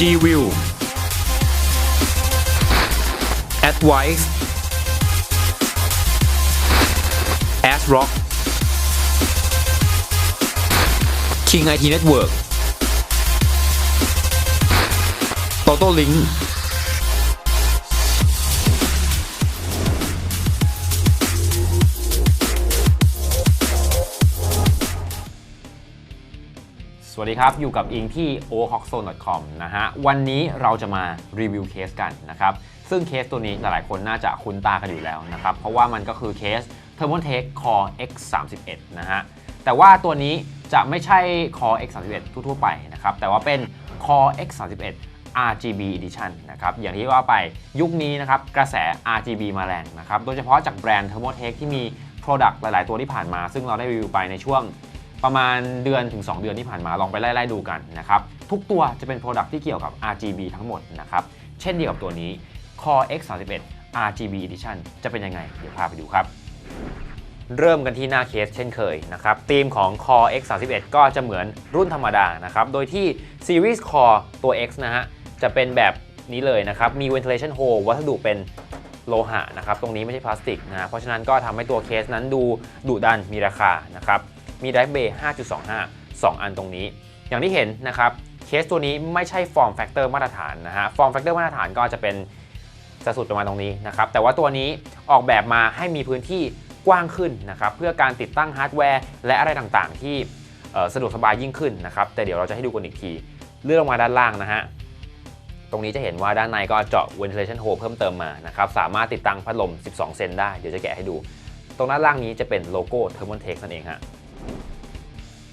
G-View Advice ASRock King IT Network. Toto Link วัสดีครับ อยู่กับอิงที่ o h o c z o n e c o m นะฮะ วันนี้เราจะมารีวิวเคสกันนะครับ ซึ่งเคสตัวนี้หลายๆคนน่าจะคุ้นตากันอยู่แล้วนะครับ เพราะว่ามันก็คือเคส Thermaltake Core X31 นะฮะ แต่ว่าตัวนี้จะไม่ใช่ Core X31 ทั่วๆไปนะครับ แต่ว่าเป็น Core X31 RGB Edition นะครับ อย่างที่ว่าไปยุคนี้นะครับ กระแส RGB มาแรงนะครับ โดยเฉพาะจากแบรนด์ Thermaltake ที่มี Product หลาย ๆ ตัวที่ผ่านมา ซึ่งเราได้รีวิวไปในช่วง ประมาณเดือนถึง 2 เดือนที่ผ่านมาลองไปไล่ๆดูกันนะครับทุกตัวจะเป็น Product ที่เกี่ยวกับ RGB ทั้งหมดนะครับเช่นเดียวกับตัวนี้ Core X31 RGB Edition จะเป็นยังไง เดี๋ยวพาไปดูครับ เริ่มกันที่หน้าเคสเช่นเคยนะครับธีมของ Core X31 ก็จะเหมือนรุ่นธรรมดานะครับโดยที่ Series Core ตัว X นะฮะจะเป็นแบบนี้เลยนะครับมี ventilation hole วัสดุเป็นโลหะนะครับตรงนี้ไม่ใช่พลาสติกนะเพราะฉะนั้นก็ทำให้ตัวเคสนั้นดูดุดันมีราคานะครับ มี Drive Bay 5.25 2 อันตรงนี้ อย่างที่เห็นนะครับเคสตัวนี้ไม่ใช่ Form Factor มาตรฐานนะฮะ Form Factor มาตรฐานก็จะเป็นจะสุดประมาณตรงนี้นะครับ แต่ว่าตัวนี้ออกแบบมาให้มีพื้นที่กว้างขึ้นนะครับเพื่อการติดตั้งฮาร์ดแวร์และอะไรต่างๆ ที่เอ่สะดวกสบายยิ่งขึ้นนะครับ แต่เดี๋ยวเราจะให้ดูกันอีกที เลื่อนลงมาด้านล่างนะฮะตรงนี้จะเห็นว่าด้านในก็เจาะ ventilation hole เพิ่มเติมมานะครับสามารถติดตั้งพัดลม 12 เซนได้ เดี๋ยวจะแกะให้ดู ตรงด้านล่างนี้จะเป็นโลโก้ Thermaltake นั่นเองฮะ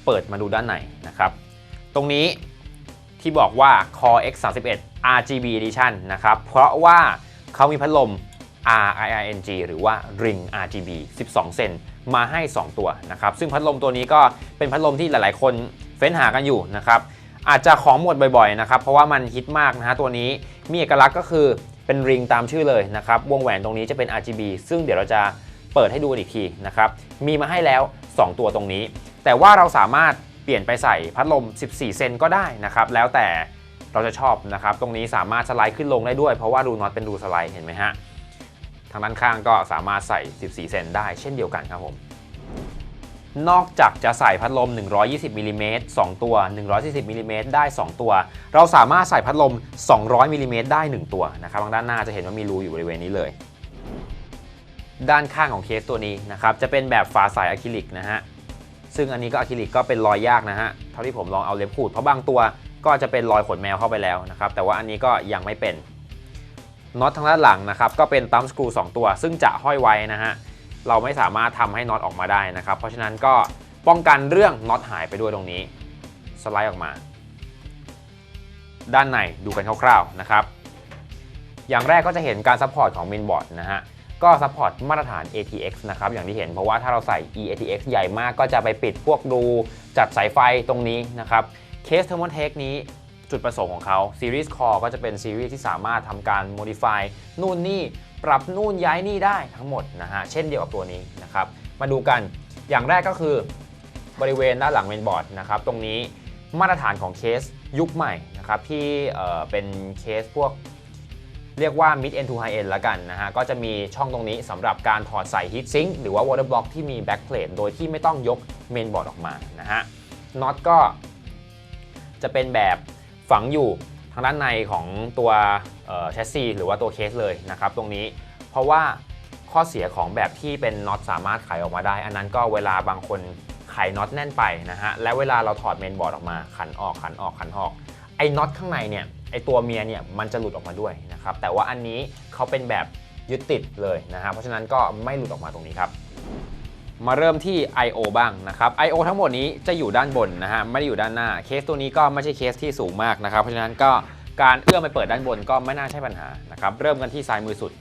เปิดมาดูด้านในนะครับ ตรงนี้ที่บอกว่า Core X31 RGB Edition นะครับ เพราะว่าเขามีพัดลม RIRNG หรือว่า Ring RGB 12 เซนมาให้ 2 ตัวนะครับ ซึ่งพัดลมตัวนี้ก็เป็นพัดลมที่หลายๆ คนเฟ้นหากันอยู่นะครับ อาจจะของหมดบ่อยๆ นะครับ เพราะว่ามันฮิตมากนะฮะตัวนี้มีเอกลักษณ์ก็คือเป็นริงตามชื่อเลยนะครับ วงแหวนตรงนี้จะเป็น RGB ซึ่งเดี๋ยวเราจะเปิดให้ดูอีกทีนะครับ มีมาให้แล้ว 2 ตัวตรงนี้ แต่ว่าเราสามารถเปลี่ยนไปใส่พัดลม 14 เซนก็ได้นะครับแล้วแต่เราจะชอบนะครับ ตรงนี้สามารถสไลด์ขึ้นลงได้ด้วย เพราะว่ารูน็อตเป็นรูสไลด์เห็นไหมฮะทางด้านข้างก็สามารถใส่ 14 เซนได้เช่นเดียวกันครับผมนอกจากจะใส่พัดลม 120มิลลิเมตร2ตัว 140มิลลิเมตรได้ 2 ตัว เราสามารถใส่พัดลม 200มิลลิเมตรได้ 1 ตัวนะครับทางด้านหน้าจะเห็นว่ามีรูอยู่บริเวณนี้เลย ด้านข้างของเคสตัวนี้นะครับจะเป็นแบบฝาใสอะคริลิกนะฮะ ซึ่งอันนี้ก็อะคริลิกก็เป็นรอยยากนะฮะเท่าที่ผมลองเอาเล็บขูดเพราะบางตัวก็จะเป็นรอยขนแมวเข้าไปแล้วนะครับแต่ว่าอันนี้ก็ยังไม่เป็นน็อตทางด้านหลังนะครับก็เป็นตัมสกรู2ตัว ซึ่งจะห้อยไว้นะฮะเราไม่สามารถทำให้น็อตออกมาได้นะครับ เพราะฉะนั้นก็ป้องกันเรื่องน็อตหายไปด้วยตรงนี้ สไลด์ออกมา ด้านในดูกันคร่าวๆนะครับ อย่างแรกก็จะเห็นการซัพพอร์ตของเมนบอร์ดนะฮะ ก็ซัพพอร์ตมาตรฐาน ATX นะครับอย่างที่เห็นเพราะว่าถ้าเราใส่ eATX ใหญ่มากก็จะไปปิดพวกรูจัดสายไฟตรงนี้นะครับเคส Thermaltake นี้จุดประสงค์ของเขา Series Core ก็จะเป็นซีรีส์ที่สามารถทำการ modify นู่นนี่ ปรับนู่นย้ายนี่ได้ทั้งหมดนะฮะ เช่นเดียวกับตัวนี้นะครับ มาดูกันอย่างแรกก็คือบริเวณด้านหลังเมนบอร์ดนะครับ ตรงนี้มาตรฐานของเคสยุคใหม่นะครับ ที่เเป็นเคสพวก เรียกว่า mid end to high end ละกันนะฮะ ก็จะมีช่องตรงนี้สำหรับการถอดใส่ heat sink หรือว่า water block ที่มี back plate โดยที่ไม่ต้องยก main board ออกมานะฮะน็อตก็จะเป็นแบบฝังอยู่ทางด้านในของตัวแชสซีหรือว่าตัวเคสเลยนะครับตรงนี้ เพราะว่าข้อเสียของแบบที่เป็นน็อตสามารถไขออกมาได้ อันนั้นก็เวลาบางคนไขน็อตแน่นไปนะฮะและเวลาเราถอดเมนบอร์ดออกมาขันออกขันออกขันออกไอ้น็อตข้างในเนี่ย ไอตัวเมียเนี่ยมันจะหลุดออกมาด้วยนะครับแต่ว่าอันนี้เขาเป็นแบบยึดติดเลยนะฮะเพราะฉะนั้นก็ไม่หลุดออกมาตรงนี้ครับ มาเริ่มที่ I/O บ้างนะครับ I/O ทั้งหมดนี้จะอยู่ด้านบนนะฮะไม่ได้อยู่ด้านหน้าเคสตัวนี้ก็ไม่ใช่เคสที่สูงมากนะครับ เพราะฉะนั้นก็การเอื้อมไปเปิดด้านบนก็ไม่น่าใช่ปัญหานะครับเริ่มกันที่ซ้ายมือสุด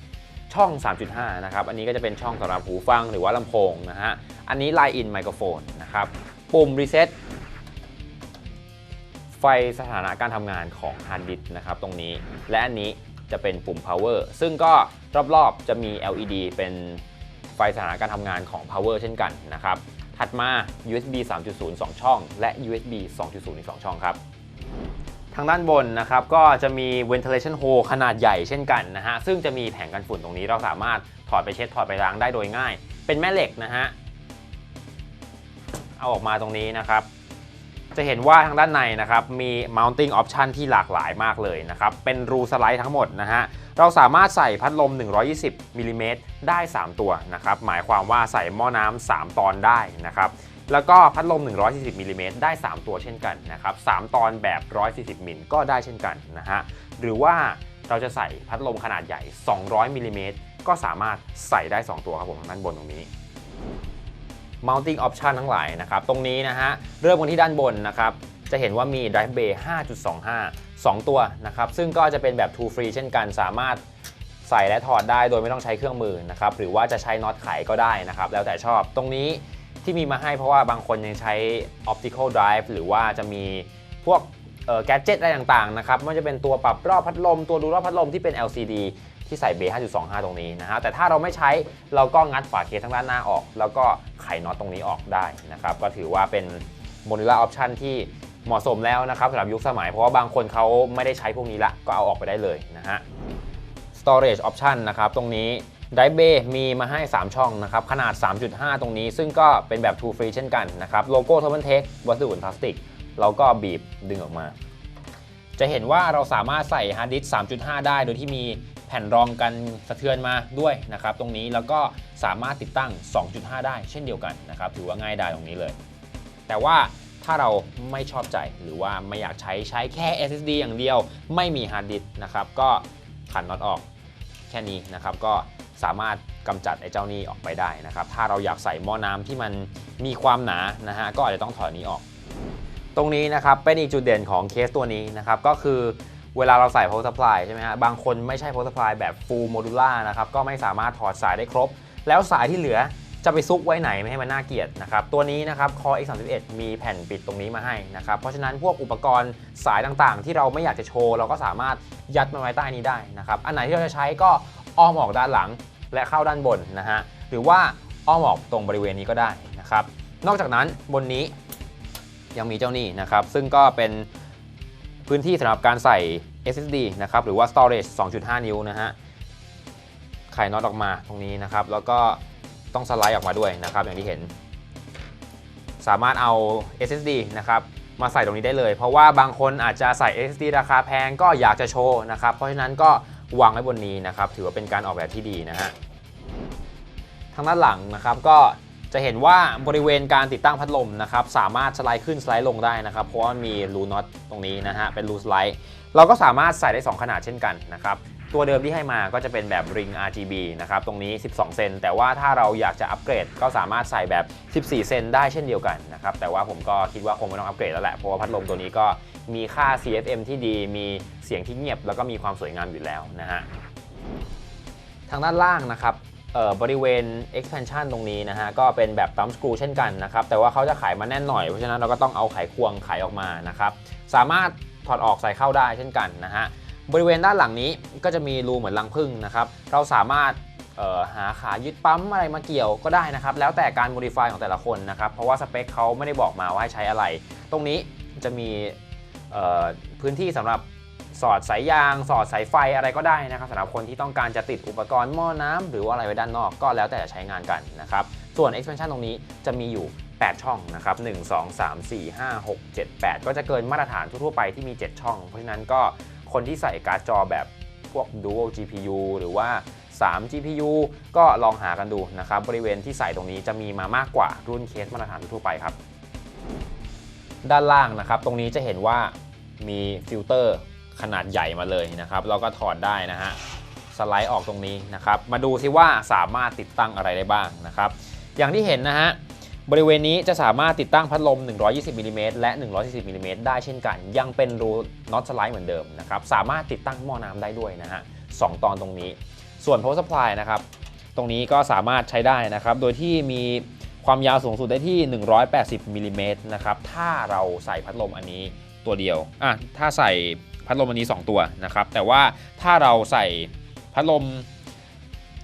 ช่อง 3.5 นะครับ อันนี้ก็จะเป็นช่องสำหรับหูฟังหรือว่าลำโพงนะฮะ อันนี้ Line in ไมโครโฟนนะครับ ปุ่ม reset สถานะการทำงานของฮาร์ดดิสก์นะครับตรงนี้ และอันนี้จะเป็นปุ่ม power ซึ่งก็รอบๆจะมี LED เป็นไฟสถานะการทำงานของ power เช่นกันนะครับ ถัดมา USB 3.0 2 ช่อง และ USB 2.0 อีก 2 ช่องครับ ทางด้านบนนะครับก็จะมี ventilation hole ขนาดใหญ่เช่นกันนะฮะ ซึ่งจะมีแผงกันฝุ่นตรงนี้เราสามารถถอดไปเช็ดถอดไปล้างได้โดยง่าย เป็นแม่เหล็กนะฮะ เอาออกมาตรงนี้นะครับ จะเห็นว่าทางด้านในนะครับมี mounting option ที่หลากหลายมากเลยนะครับ เป็นรูสไลด์ทั้งหมดนะฮะ เราสามารถใส่พัดลม 120มิลลิเมตรได้ 3 ตัวนะครับ หมายความว่าใส่หม้อน้ำ3ตอนได้นะครับ แล้วก็พัดลม 140มิลลิเมตรได้ 3 ตัวเช่นกันนะครับ 3 ตอนแบบ 140มิลก็ได้เช่นกันนะฮะ หรือว่าเราจะใส่พัดลมขนาดใหญ่ 200มิลลิเมตรก็สามารถใส่ได้ 2 ตัวครับผมด้านบนตรงนี้ mounting option ทั้งหลายนะครับ ตรงนี้นะฮะ เริ่มกันที่ด้านบนนะครับ จะเห็นว่ามี drive bay 5.25 2 ตัวนะครับ ซึ่งก็จะเป็นแบบ two free เช่นกันสามารถใส่และถอดได้โดยไม่ต้องใช้เครื่องมือนะครับ หรือว่าจะใช้น็อตไขก็ได้นะครับ แล้วแต่ชอบตรงนี้ที่มีมาให้เพราะว่าบางคนยังใช้ optical drive หรือว่าจะมีพวกแกจ g ตอะไรต่างๆนะครับไม่ว่าจะเป็นตัวปรับรอบพัดลม ตัวดูรอบพัดลมที่เป็น LCD ที่ใส่เบย์5.25 ตรงนี้นะฮะแต่ถ้าเราไม่ใช้เราก็งัดฝาเคสทางด้านหน้าออก แล้วก็ไขน็อตตรงนี้ออกได้นะครับก็ถือว่าเป็นโมดูล่าออปชันที่เหมาะสมแล้วนะครับสำหรับยุคสมัยเพราะว่าบางคนเขาไม่ได้ใช้พวกนี้ละก็เอาออกไปได้เลยนะฮะ storage option นะครับตรงนี้ Drive Bay มีมาให้ 3 ช่องนะครับ ขนาด 3.5 ตรงนี้ ซึ่งก็เป็นแบบ two free เช่นกันนะครับ โลโก้ t o m a n t e c h วัสดุพลาสติกเราก็บีบดึงออกมา จะเห็นว่าเราสามารถใส่ฮาร์ดดิสก์3.5 ได้ โดยที่มี แผ่นรองกันสะเทือนมาด้วยนะครับตรงนี้แล้วก็สามารถติดตั้ง 2.5 ได้เช่นเดียวกันนะครับถือว่าง่ายดายตรงนี้เลย แต่ว่าถ้าเราไม่ชอบใจหรือว่าไม่อยากใช้ใช้แค่ SSD อย่างเดียว ไม่มีฮาร์ดดิสนะครับก็ขันน็อตออกแค่นี้นะครับก็สามารถกำจัดไอ้เจ้านี้ออกไปได้นะครับถ้าเราอยากใส่หม้อน้ำที่มันมีความหนานะฮะก็อาจจะต้องถอดนี้ออก ตรงนี้นะครับเป็นอีกจุดเด่นของเคสตัวนี้นะครับก็คือ เวลาเราใส่ power supply ใช่ไหมฮะ บางคนไม่ใช่ power supply แบบ full modular นะครับ ก็ไม่สามารถถอดสายได้ครบ แล้วสายที่เหลือจะไปซุกไว้ไหนไม่ให้มันน่าเกลียดนะครับ ตัวนี้นะครับ Core X31 มีแผ่นปิดตรงนี้มาให้นะครับ เพราะฉะนั้นพวกอุปกรณ์สายต่างๆ ที่เราไม่อยากจะโชว์ เราก็สามารถยัดมาไว้ใต้นี้ได้นะครับ อันไหนที่เราจะใช้ก็อ้อมออกด้านหลังและเข้าด้านบนนะฮะ หรือว่าอ้อมออกตรงบริเวณนี้ก็ได้นะครับ นอกจากนั้นบนนี้ยังมีเจ้านี่นะครับ ซึ่งก็เป็น พื้นที่สำหรับการใส่ SSD นะครับหรือว่า storage 2.5 นิ้วนะฮะไขน็อตออกมาตรงนี้นะครับ แล้วก็ต้องสไลด์ออกมาด้วยนะครับ อย่างที่เห็น สามารถเอา SSD นะครับมาใส่ตรงนี้ได้เลย เพราะว่าบางคนอาจจะใส่ SSD ราคาแพงก็อยากจะโชว์นะครับ เพราะฉะนั้นก็วางไว้บนนี้นะครับ ถือว่าเป็นการออกแบบที่ดีนะฮะทางด้านหลังนะครับก็ จะเห็นว่าบริเวณการติดตั้งพัดลมนะครับสามารถสไลด์ขึ้นสไลด์ลงได้นะครับ เพราะว่ามีรูน็อตตรงนี้นะฮะเป็นรูสไลด์เราก็สามารถใส่ได้ 2 ขนาดเช่นกันนะครับตัวเดิมที่ให้มาก็จะเป็นแบบริง RGB นะครับตรงนี้ 12 เซนแต่ว่าถ้าเราอยากจะอัปเกรดก็สามารถใส่แบบ 14 เซนได้เช่นเดียวกันนะครับแต่ว่าผมก็คิดว่าคงไม่ต้องอัปเกรดแล้วแหละเพราะว่าพัดลมตัวนี้ก็มีค่า CFM ที่ดี มีเสียงที่เงียบ แล้วก็มีความสวยงามอยู่แล้วนะฮะทางด้านล่างนะครับ บริเวณ expansion ตรงนี้นะฮะ ก็เป็นแบบปั๊มสกรูเช่นกันนะครับ แต่ว่าเขาจะขายมาแน่นหน่อย เพราะฉะนั้นเราก็ต้องเอาไขควงไขออกมานะครับ สามารถถอดออกใส่เข้าได้เช่นกันนะฮะ บริเวณด้านหลังนี้ก็จะมีรูเหมือนรังผึ้งนะครับ เราสามารถหาขายึดปั๊มอะไรมาเกี่ยวก็ได้นะครับ แล้วแต่การ modify ของแต่ละคนนะครับ เพราะว่าสเปคเขาไม่ได้บอกมาว่าให้ใช้อะไร ตรงนี้จะมีพื้นที่สำหรับ สอดสายยาง สอดสายไฟอะไรก็ได้นะครับสำหรับคนที่ต้องการจะติดอุปกรณ์หม้อน้ำหรือว่าอะไรไว้ด้านนอกก็แล้วแต่จะใช้งานกันนะครับส่วน expansion ตรงนี้จะมีอยู่ 8 ช่องนะครับ1 2 3 4 5 6 7 8 ก็จะเกินมาตรฐานทั่วไปที่มี 7 ช่อง เพราะฉะนั้นก็คนที่ใส่การ์ดจอแบบพวก dual GPU หรือว่า 3 GPU ก็ลองหากันดูนะครับบริเวณที่ใส่ตรงนี้จะมีมามากกว่ารุ่นเคสมาตรฐานทั่วไปครับ ด้านล่างนะครับ ตรงนี้จะเห็นว่ามีฟิลเตอร์ ขนาดใหญ่มาเลยนะครับเราก็ถอดได้นะฮะสไลด์ออกตรงนี้นะครับ มาดูซิว่าสามารถติดตั้งอะไรได้บ้างนะครับ อย่างที่เห็นนะฮะบริเวณนี้จะสามารถติดตั้งพัดลม 120มิลลิเมตรและ 140มิลลิเมตรได้เช่นกัน ยังเป็นรูน็อตสไลด์เหมือนเดิมนะครับ สามารถติดตั้งหม้อน้ำได้ด้วยนะฮะสองตอนตรงนี้ ส่วน power supply นะครับ ตรงนี้ก็สามารถใช้ได้นะครับ โดยที่มีความยาวสูงสุดได้ที่ 180มิลลิเมตรนะครับ ถ้าเราใส่พัดลมอันนี้ตัวเดียว อะ ถ้าใส่ พัดลมอันนี้ 2 ตัวนะครับ แต่ว่าถ้าเราใส่พัดลม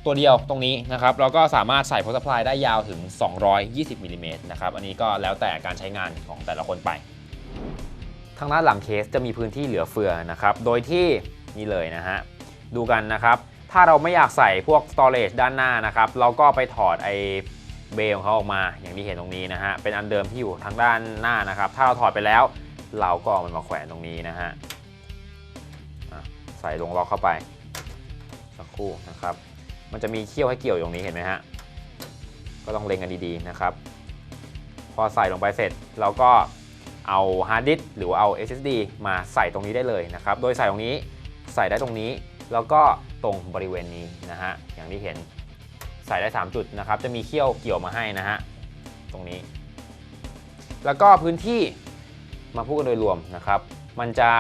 ตัวเดียวตรงนี้นะครับเราก็สามารถใส่ power supply ได้ยาวถึง 220มิลลิเมตรนะครับอันนี้ก็แล้วแต่การใช้งานของแต่ละคนไป ทางด้านหลังเคสจะมีพื้นที่เหลือเฟือนะครับโดยที่นี่เลยนะฮะดูกันนะครับ ถ้าเราไม่อยากใส่พวก storage ด้านหน้านะครับ เราก็ไปถอดไอเบลของเขาออกมาอย่างที่เห็นตรงนี้นะฮะเป็นอันเดิมที่อยู่ทางด้านหน้านะครับ ถ้าเราถอดไปแล้ว เราก็เอามันมาแขวนตรงนี้นะฮะ ใส่ลงล็อกเข้าไปสักครู่นะครับ มันจะมีเขี้ยวให้เกี่ยวอยู่ตรงนี้เห็นไหมฮะก็ต้องเล็งกันดีๆนะครับ พอใส่ลงไปเสร็จเราก็เอาฮาร์ดดิสก์หรือว่าเอา SSD มาใส่ตรงนี้ได้เลยนะครับ โดยใส่ตรงนี้ใส่ได้ตรงนี้ แล้วก็ตรงบริเวณนี้นะฮะอย่างที่เห็นใส่ได้ 3 จุดนะครับ จะมีเขี้ยวเกี่ยวมาให้นะฮะตรงนี้ แล้วก็พื้นที่มาพูดกันโดยรวมนะครับ มันจะ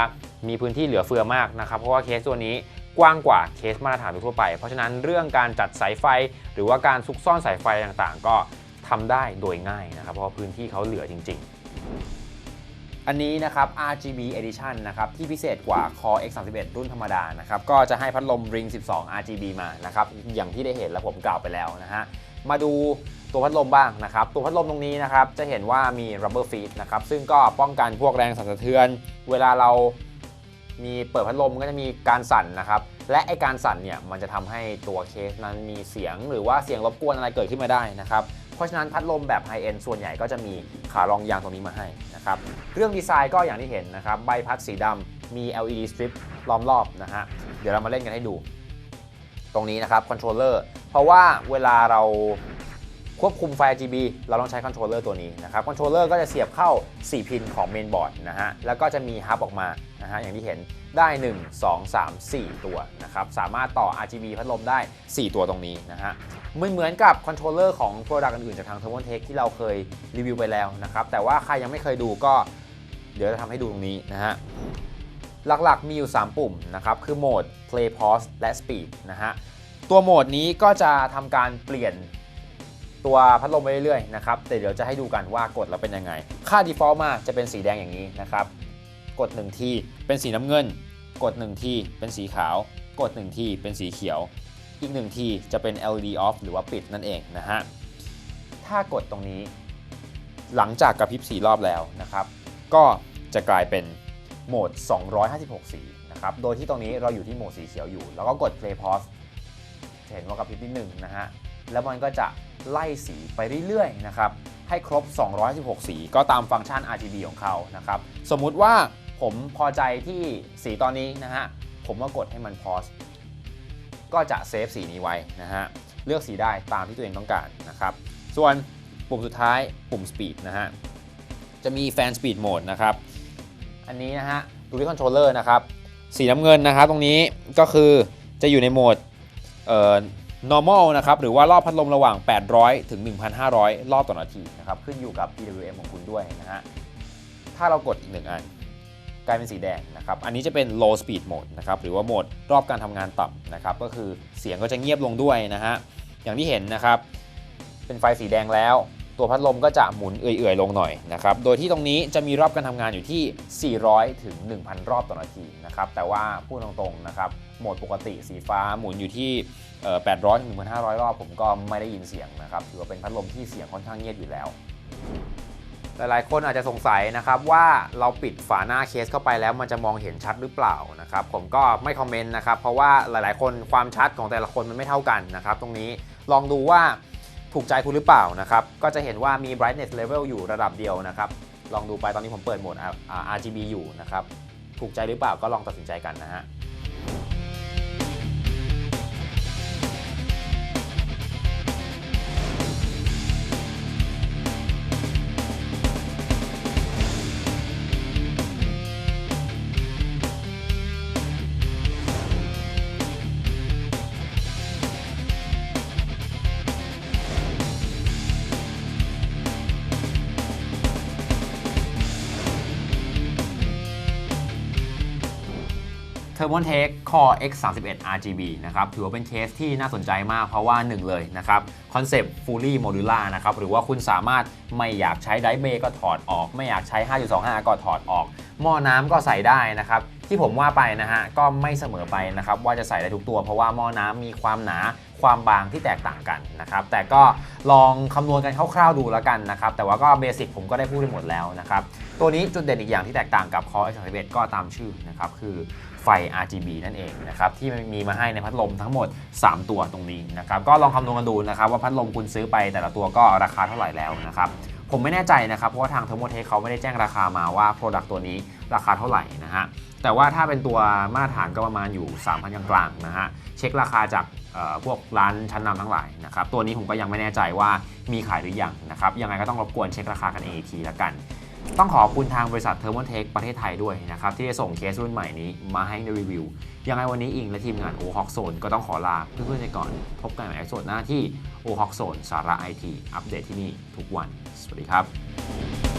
มีพื้นที่เหลือเฟือมากนะครับ เพราะว่าเคสตัวนี้กว้างกว่าเคสมาตรฐานทั่วไป เพราะฉะนั้นเรื่องการจัดสายไฟ หรือว่าการซุกซ่อนสายไฟต่างๆ ก็ทำได้โดยง่ายนะครับ เพราะพื้นที่เขาเหลือจริง ๆ อันนี้นะครับ RGB Edition นะครับที่พิเศษกว่า Core X31 รุ่นธรรมดานะครับก็จะให้พัดลม Ring 12 RGB มานะครับอย่างที่ได้เห็นและผมกล่าวไปแล้วนะฮะมาดูตัวพัดลมบ้างนะครับ ตัวพัดลมตรงนี้นะครับ จะเห็นว่ามี rubber feet นะครับ ซึ่งก็ป้องกันพวกแรงสั่นสะเทือน เวลาเรา มีเปิดพัดลมก็จะมีการสั่นนะครับ และไอการสั่นเนี่ยมันจะทำให้ตัวเคสนั้นมีเสียงหรือว่าเสียงรบกวนอะไรเกิดขึ้นมาได้นะครับเพราะฉะนั้นพัดลมแบบไฮเอ็นส่วนใหญ่ก็จะมีขารองยางตรงนี้มาให้นะครับเรื่องดีไซน์ก็อย่างที่เห็นนะครับใบพัดสีดำมี LED strip ล้อมรอบนะฮะเดี๋ยวเรามาเล่นกันให้ดู ตรงนี้นะครับคอนโทรลเลอร์เพราะว่าเวลาเรา ควบคุมไฟ RGB เราต้องใช้คอนโทรลเลอร์ตัวนี้นะครับคอนโทรลเลอร์ก็จะเสียบเข้า 4 พินของเมนบอร์ดนะฮะแล้วก็จะมีฮับออกมานะฮะอย่างที่เห็นได้ 1 2 3 4 ตัวนะครับสามารถต่อ RGB พัดลมได้ 4 ตัวตรงนี้นะฮะเหมือนเหมือนกับคอนโทรลเลอร์ของ Product อื่นๆจากทาง t h e r m o t e c h ที่เราเคยรีวิวไปแล้วนะครับแต่ว่าใครยังไม่เคยดูก็เดี๋ยวจะทำให้ดูตรงนี้นะฮะหลักๆมีอยู่ 3 ปุ่มนะครับคือโหมด Play Pause และ Speed นะฮะตัวโหมดนี้ก็จะทำการเปลี่ยน ตัวพัดลมไปเรื่อยๆนะครับแต่เดี๋ยวจะให้ดูกันว่ากดแล้วเป็นยังไง ค่า default มาจะเป็นสีแดงอย่างนี้นะครับ กด1ทีเป็นสีน้ำเงิน กด1ทีเป็นสีขาว กด1ทีเป็นสีเขียว อีก1ทีจะเป็น LED off หรือว่าปิดนั่นเองนะฮะถ้ากดตรงนี้ หลังจากกระพริบสีรอบแล้วนะครับ ก็จะกลายเป็นโหมด 256 สีนะครับ โดยที่ตรงนี้เราอยู่ที่โหมดสีเขียวอยู่ แล้วก็กด play pause เห็นว่ากระพริบนิดหนึ่งนะฮะ แล้วมันก็จะไล่สีไปเรื่อยๆนะครับให้ครบ 216 สีก็ตามฟังก์ชัน RGB ของเขานะครับสมมุติว่าผมพอใจที่สีตอนนี้นะฮะผมก็กดให้มัน pause ก็จะเซฟสีนี้ไว้นะฮะเลือกสีได้ตามที่ตัวเองต้องการนะครับส่วนปุ่มสุดท้ายปุ่ม speed นะฮะจะมี fan speed mode นะครับอันนี้นะฮะดูที่คอนโทรลเลอร์นะครับสีน้ำเงินนะครับตรงนี้ก็คือจะอยู่ในโหมด normal นะครับหรือว่ารอบพัดลมระหว่าง 800 ถึง 1,500 รอบต่อนาทีนะครับขึ้นอยู่กับ PWM ของคุณด้วยนะฮะถ้าเรากดอีกหนึ่งอันกลายเป็นสีแดงนะครับ อันนี้จะเป็น low speed mode นะครับ หรือว่าโหมดรอบการทำงานต่ำนะครับ ก็คือเสียงก็จะเงียบลงด้วยนะฮะ อย่างที่เห็นนะครับ เป็นไฟสีแดงแล้ว ตัวพัดลมก็จะหมุนเอื่อยๆ ลงหน่อยนะครับ โดยที่ตรงนี้จะมีรอบการทำงานอยู่ที่ 400 ถึง 1,000 รอบต่อนาทีนะครับ แต่ว่าพูดตรงๆนะครับ โหมดปกติสีฟ้าหมุนอยู่ที่ 800 ถึง 1,500 รอบ ผมก็ไม่ได้ยินเสียงนะครับ ถือว่าเป็นพัดลมที่เสียงค่อนข้างเงียบอยู่แล้ว หลายๆ คนอาจจะสงสัยนะครับว่าเราปิดฝาหน้าเคสเข้าไปแล้วมันจะมองเห็นชัดหรือเปล่านะครับ ผมก็ไม่คอมเมนต์นะครับ เพราะว่าหลายๆ คนความชัดของแต่ละคนมันไม่เท่ากันนะครับ ตรงนี้ลองดูว่า ถูกใจคุณหรือเปล่านะครับ ก็จะเห็นว่ามี brightness level อยู่ระดับเดียวนะครับ ลองดูไปตอนนี้ผมเปิดโหมด RGB อยู่นะครับ ถูกใจหรือเปล่าก็ลองตัดสินใจกันนะฮะ t h e r m o n t e c h Core X31 RGB นะครับถือว่าเป็นเคสที่น่าสนใจมากเพราะว่า 1 เลยนะครับคอนเซปต์ fully modular นะครับหรือว่าคุณสามารถไม่อยากใช้ไดเบก็ถอดออก ไม่อยากใช้ 5.25 ก็ถอดออก หม้อน้ำก็ใส่ได้นะครับที่ผมว่าไปนะฮะก็ไม่เสมอไปนะครับว่าจะใส่ได้ทุกตัวเพราะว่าหม้อน้ำมีความหนา ความบางที่แตกต่างกันนะครับแต่ก็ลองคำนวณกันคร่าวๆดูแล้วกันนะครับแต่ว่าก็เบสิกผมก็ได้พูดไปหมดแล้วนะครับตัวนี้จุดเด่นอีกอย่างที่แตกต่างกับ Core i31 ก็ตามชื่อนะครับคือไฟ RGB นั่นเองนะครับที่มันมีมาให้ในพัดลมทั้งหมด 3 ตัวตรงนี้นะครับก็ลองคำนวณกันดูนะครับว่าพัดลมคุณซื้อไปแต่ละตัวก็ราคาเท่าไหร่แล้วนะครับผมไม่แน่ใจนะครับเพราะว่าทาง Thermotech เขาไม่ได้แจ้งราคามาว่า Product ตัวนี้ราคาเท่าไหร่นะฮะแต่ว่าถ้าเป็นตัวมาตรฐานก็ประมาณอยู่ 3,000 กลางๆนะฮะเช็คราคาจาก พวกร้านชั้นนำทั้งหลายนะครับตัวนี้ผมก็ยังไม่แน่ใจว่ามีขายหรือยังนะครับยังไงก็ต้องรบกวนเช็คราคากันเองทีละกัน ต้องขอบคุณทางบริษัท Thermotech ประเทศไทยด้วยนะครับที่ได้ส่งเคสรุ่นใหม่นี้มาให้ในรีวิว ยังไงวันนี้อิงและทีมงาน o h o k Zone ก็ต้องขอลาเพื่อนๆไปก่อน พบกันในเอพิโซดหน้าที่ o h o k Zone สาระไอทีอัปเดตที่นี่ทุกวัน สวัสดีครับ